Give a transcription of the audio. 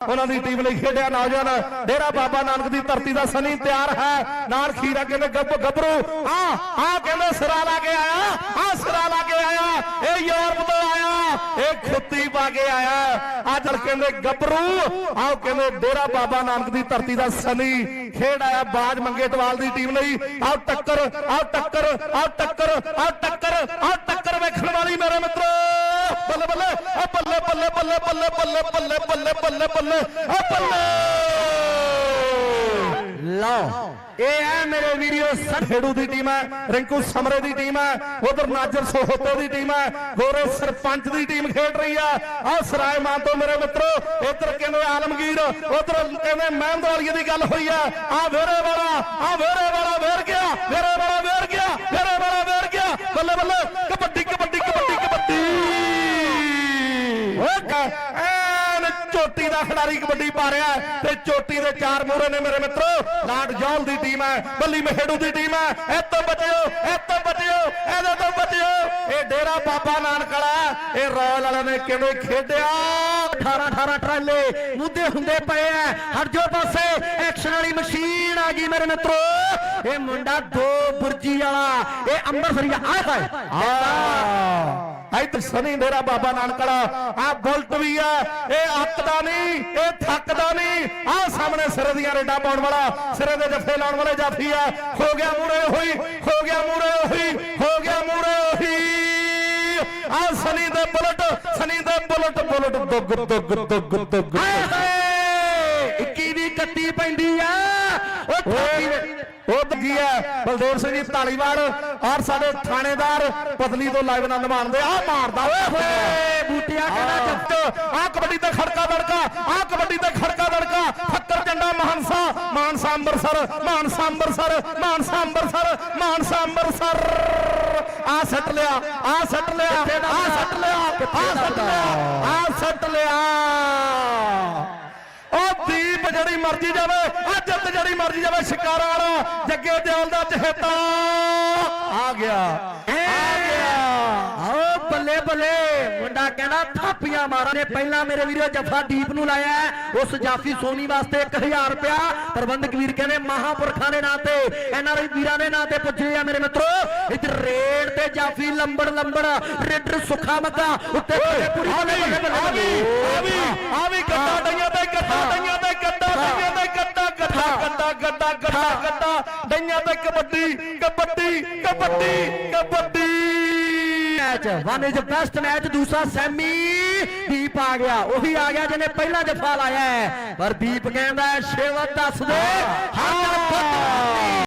ਉਹਨਾਂ ਦੀ ਟੀਮ ਲਈ ਖੇਡਿਆ ਨੌਜਵਾਨ। ਡੇਰਾ ਬਾਬਾ ਨਾਨਕ ਦੀ ਧਰਤੀ ਦਾ ਸਨੀ ਤਿਆਰ ਹੈ। ਨਾਲ ਖੀਰਾ ਕਹਿੰਦੇ ਗੱਭ ਗੱਭਰੂ। ਆ ਆ ਕਹਿੰਦੇ ਸਿਰਾ ਲਾ ਕੇ ਆਇਆ। ਆ ਸਿਰਾ ਲਾ ਕੇ ਆਇਆ। ਇਹ ਯੂਰਪ ਤੋਂ ਆਇਆ। ਇਹ ਖੁੱਤੀ ਪਾ ਕੇ ਆਇਆ। ਅੱਜ ਕਹਿੰਦੇ ਗੱਭਰੂ ਆਓ ਕਹਿੰਦੇ ਡੇਰਾ ਬਾਬਾ ਨਾਨਕ ਦੀ ਧਰਤੀ ਦਾ ਸਨੀ। ਖੇਡ ਆਇਆ ਬਾਜ ਮੰਗੇਟਵਾਲ ਦੀ ਟੀਮ ਲਈ। ਆਓ ਟੱਕਰ ਆਓ ਟੱਕਰ ਆਓ ਟੱਕਰ ਆਓ ਟੱਕਰ ਆਓ ਟੱਕਰ ਵੇਖਣ ਵਾਲੀ ਮੇਰੇ ਮਿੱਤਰ। ਬੱਲੇ ਬੱਲੇ, ਆ ਬੱਲੇ ਬੱਲੇ ਬੱਲੇ ਬੱਲੇ ਬੱਲੇ ਬੱਲੇ ਬੱਲੇ ਬੱਲੇ ਬੱਲੇ, ਆ ਬੱਲੇ। ਲਓ, ਇਹ ਹੈ ਮੇਰੇ ਵੀਡੀਓ ਖੇੜੂ ਦੀ ਟੀਮ ਹੈ ਰਿੰਕੂ ਸਮਰੇ ਦੀ ਟੀਮ ਹੈ ਉਧਰ ਨਾਜਰ ਸੋਹਤੋ ਦੀ ਟੀਮ ਹੈ ਗੋਰੇ ਸਰਪੰਚ ਦੀ ਟੀਮ ਖੇਡ ਰਹੀ ਆ। ਆ ਸਰਾਏ ਮਾਨ ਤੋਂ ਮੇਰੇ ਮਿੱਤਰੋ, ਇੱਧਰ ਕਹਿੰਦੇ ਆਲਮਗੀਰ, ਉਧਰ ਕਹਿੰਦੇ ਮਹਿਮਦ ਵਾਲੀਏ ਦੀ ਗੱਲ ਹੋਈ ਆ। ਆ ਵੇਰੇ ਵਾਲਾ, ਆ ਵੇਰੇ ਵਾਲਾ ਵੇਰ ਗਿਆ, ਵੇਰੇ ਵਾਲਾ ਵੇਰ ਗਿਆ, ਵੇਰੇ ਵਾਲਾ ਵੇਰ ਗਿਆ। ਬੱਲੇ ਬੱਲੇ ਐਨ ਚੋਟੀ ਦਾ ਖਿਡਾਰੀ ਕਬੱਡੀ ਪਾ ਰਿਹਾ ਤੇ ਚੋਟੀ ਦੇ ਚਾਰ ਮੋਹਰੇ ਨੇ ਮੇਰੇ ਮਿੱਤਰੋ ਲਾਡ ਜੌਲ ਦੀ ਟੀਮ ਹੈ, ਬੱਲੀ ਮਹੇੜੂ ਦੀ ਟੀਮ ਹੈ। ਇਹ ਤੋਂ ਬਚਿਓ, ਇਹ ਤੋਂ ਬਚਿਓ, ਇਹਦੇ ਤੋਂ ਬਚਿਓ। ਇਹ ਡੇਰਾ ਬਾਬਾ ਨਾਨਕ ਵਾਲਾ ਇਹ ਰੋਇਲ ਵਾਲਿਆਂ ਨੇ ਕਿਵੇਂ ਖੇਡਿਆ? 18 18 ਟਰਾਲੇ ਮੁੱਦੇ ਹੁੰਦੇ ਪਏ ਐ ਹਟ ਜੋ ਪਾਸੇ। ਐਕਸ਼ਨ ਵਾਲੀ ਮਸ਼ੀਨ ਆ ਗਈ ਮੇਰੇ ਮਿੱਤਰੋ। ਇਹ ਮੁੰਡਾ ਦੋ ਬੁਰਜੀ ਵਾਲਾ। ਇਹ ਅੰਮ੍ਰਿਤਸਰੀਆ ਆਏ ਹਾਏ ਆ ਇੱਥੇ ਸਨੀ ਡੇਰਾ ਬਾਬਾ ਨਾਨਕ ਵਾਲਾ। ਆ ਬੁਲਟ ਵੀ ਆ। ਇਹ ਅੱਕਦਾ ਨਹੀਂ, ਇਹ ਥੱਕਦਾ ਨਹੀਂ। ਆ ਸਾਹਮਣੇ ਸਿਰੇ ਦੀਆਂ ਰੇਡਾਂ ਪਾਉਣ ਵਾਲਾ। ਸਿਰੇ ਦੇ ਜੱਫੇ ਲਾਉਣ ਵਾਲੇ ਜਾਫੀ ਆ। ਹੋ ਗਿਆ ਮੂਰੇ ਹੋਈ ਹੋ ਗਿਆ ਮੂਰੇ ਹੋਈ ਹੋ ਗਿਆ ਮੂਰੇ ਹੋਈ ਆ ਸਨੀ ਦੇ ਬੁਲਟ ਸਨੀ ਦੇ ਬੁਲਟ ਬੁਲਟ ਦੁੱਗ ਦੁੱਗ ਦੁੱਗ ਦੁੱਗ। 21 ਦੀ ਕੱਟੀ ਪੈਂਦੀ ਆ। ਉਹ ਉਹ ਦਗੀ ਹੈ ਬਲਦੇਵ ਸਿੰਘ ਜੀ ਢਾਲੀਵਾਲ ਔਰ ਸਾਡੇ ਥਾਣੇਦਾਰ ਪਤਲੀ ਤੋਂ ਲਾਈਵ ਨਾਲ ਨਿਭਾਉਂਦੇ ਆ ਮਾਰਦਾ ਓਏ ਹੋਏ। ਬੂਟਿਆ ਕਹਿੰਦਾ ਜੱਟ ਆ ਕਬੱਡੀ ਤੇ ਖੜਕਾ ਦੜਕਾ ਆ ਕਬੱਡੀ ਤੇ ਖੜਕਾ ਦੜਕਾ। ਫੱਕਰ ਜੰਡਾ ਮਾਨਸਾ ਮਾਨਸਾ ਅੰਮ੍ਰਿਤਸਰ ਮਾਨਸਾ ਅੰਮ੍ਰਿਤਸਰ ਮਾਨਸਾ ਅੰਮ੍ਰਿਤਸਰ ਮਾਨਸਾ ਅੰਮ੍ਰਿਤਸਰ। ਆ ਸੱਟ ਲਿਆ, ਆ ਸੱਟ ਲਿਆ, ਆ ਸੱਟ ਲਿਆ, ਆ ਸੱਟ ਲਿਆ, ਆ ਸੱਟ ਲਿਆ। ਉਹ ਦੀਪ ਜਿਹੜੀ ਮਰਜ਼ੀ ਜਾਵੇ ਆ ਜਿਹੜੀ ਮਰਜ਼ੀ ਜਾਵੇ, ਸ਼ਿਕਾਰਾ ਵਾਲਾ, ਜੱਗੇ ਦਿਆਲ ਦਾ ਚਹੇਤਾ। ਆ ਗਿਆ ਆ ਗਿਆ। ਆਓ, ਬੱਲੇ ਬੱਲੇ, ਮੁੰਡਾ ਕਹਿੰਦਾ, ਥਾਪੀਆਂ ਮਾਰਾਂ ਨੇ ਪਹਿਲਾਂ ਮੇਰੇ ਵੀਰੋ, ਜੱਫਾ ਦੀਪ ਨੂੰ ਲਾਇਆ ਉਸ ਜਾਫੀ ਸੋਨੀ ਵਾਸਤੇ 1000 ਰੁਪਿਆ ਪ੍ਰਬੰਧਕ ਵੀਰ ਕਹਿੰਦੇ, ਮਹਾਪੁਰਖਾਂ ਦੇ ਨਾਂ ਤੇ ਐਨਆਰਆਈ ਵੀਰਾਂ ਦੇ ਨਾਂ ਤੇ ਪੁੱਜੇ ਆ ਮੇਰੇ ਮਿੱਤਰੋ। ਇੱਧਰ ਰੇਡ ਤੇ ਜਾਫੀ ਲੰਬੜ ਲੰਬੜ ਰੇਡਰ ਸੁੱਖਾ ਮੱਗਾ ਉੱਤੇ ਪੂਰੀ ਆ ਵੀ ਆ ਵੀ ਆ ਵੀ ਗੱਡਾ ਡਈਆਂ ਤੇ ਗੱਡਾ ਡਈਆਂ ਤੇ ਗੱਡਾ ਡਈਆਂ ਤੇ ਗੱਡਾ ਗੱਡਾ ਗੱਡਾ ਗੱਡਾ ਗੱਡਾ ਗੱਡਾ ਡਈਆਂ ਤੇ kabaddi kabaddi kabaddi kabaddi. Match one is best match ਦੂਸਰਾ ਸੈਮੀ। ਦੀਪ ਆ ਗਿਆ ਉਹੀ ਆ ਗਿਆ ਜਿਹਨੇ ਪਹਿਲਾ ਜਫਾ ਲਾਇਆ। ਪਰ ਦੀਪ ਕਹਿੰਦਾ ਹੈ, ਸ਼ੇਵਤ ਦੱਸ ਦੇ ਹਾਂ।